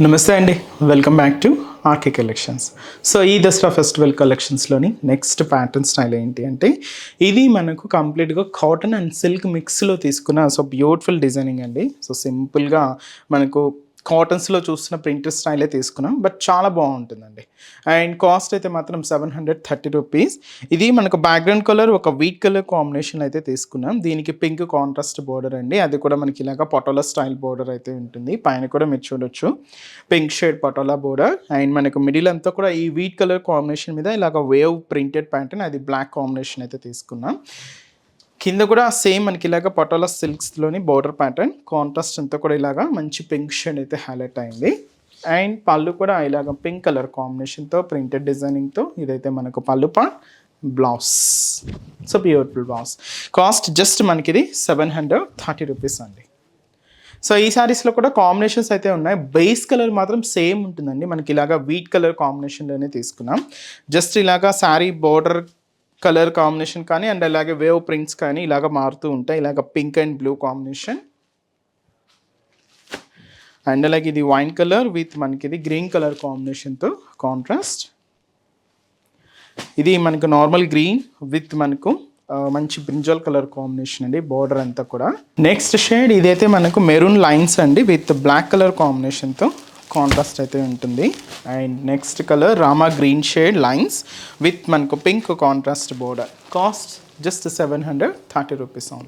నమస్తే అండి. Welcome back to RK collections so ఈ దసరా ఫెస్టివల్ కలెక్షన్స్లోని నెక్స్ట్ ప్యాటర్న్ స్టైల్ ఏంటి అంటే ఇది మనకు కంప్లీట్గా కాటన్ అండ్ సిల్క్ మిక్స్లో తీసుకున్న సో బ్యూటిఫుల్ డిజైనింగ్ అండి. సో సింపుల్గా మనకు కాటన్స్లో చూస్తున్న ప్రింటర్ స్టైలే తీసుకున్నాం. బట్ చాలా బాగుంటుందండి. అండ్ కాస్ట్ అయితే మాత్రం సెవెన్ హండ్రెడ్ థర్టీ రూపీస్. ఇది మనకు బ్యాక్గ్రౌండ్ కలర్ ఒక వీట్ కలర్ కాంబినేషన్ అయితే తీసుకున్నాం. దీనికి పింక్ కాంట్రాస్ట్ బోర్డర్ అండి. అది కూడా మనకి ఇలాగ పటోలా స్టైల్ బోర్డర్ అయితే ఉంటుంది. పైన కూడా మీరు చూడొచ్చు. Pink shade patola border. And మనకు మిడిల్ అంతా కూడా ఈ వీట్ కలర్ కాంబినేషన్ మీద ఇలాగ వేవ్ ప్రింటెడ్ ప్యాంటర్న్ అది బ్లాక్ కాంబినేషన్ అయితే తీసుకున్నాం. కింద కూడా సేమ్ మనకి ఇలాగ పటోలా సిల్క్స్లోని బోర్డర్ ప్యాటర్న్ కాంట్రాస్ట్ అంతా కూడా ఇలాగా మంచి పింక్ షేడ్ అయితే హైలైట్ అయింది. అండ్ పళ్ళు కూడా ఇలాగ పింక్ కలర్ కాంబినేషన్తో ప్రింటెడ్ డిజైనింగ్తో ఇదైతే మనకు పళ్ళు పా blouse so beautiful blouse cost just మనకి ఇది సెవెన్ హండ్రెడ్ థర్టీ రూపీస్ అండి. సో ఈ శారీస్లో కూడా కాంబినేషన్స్ అయితే ఉన్నాయి. బేస్ కలర్ మాత్రం సేమ్ ఉంటుందండి. మనకి ఇలాగా వీట్ కలర్ కాంబినేషన్లోనే తీసుకున్నాం. జస్ట్ ఇలాగా శారీ బోర్డర్ కలర్ కాంబినేషన్ కానీ అండ్ అలాగే వేవ్ ప్రింట్స్ కానీ ఇలాగ మారుతూ ఉంటాయి. ఇలాగ pink and blue combination. And అలాగే ఇది వైన్ కలర్ విత్ మనకి ఇది గ్రీన్ కలర్ కాంబినేషన్తో కాంట్రాస్ట్. ఇది మనకు నార్మల్ గ్రీన్ విత్ మనకు మంచి బ్రింజల్ కలర్ కాంబినేషన్ అండి బార్డర్ అంతా కూడా. నెక్స్ట్ షేడ్ ఇదైతే మనకు మెరూన్ లైన్స్ అండి విత్ బ్లాక్ కలర్ కాంబినేషన్తో కాంట్రాస్ట్ అయితే ఉంటుంది. And next colour Rama green shade lines with మనకు pink contrast border cost just seven hundred thirty rupees only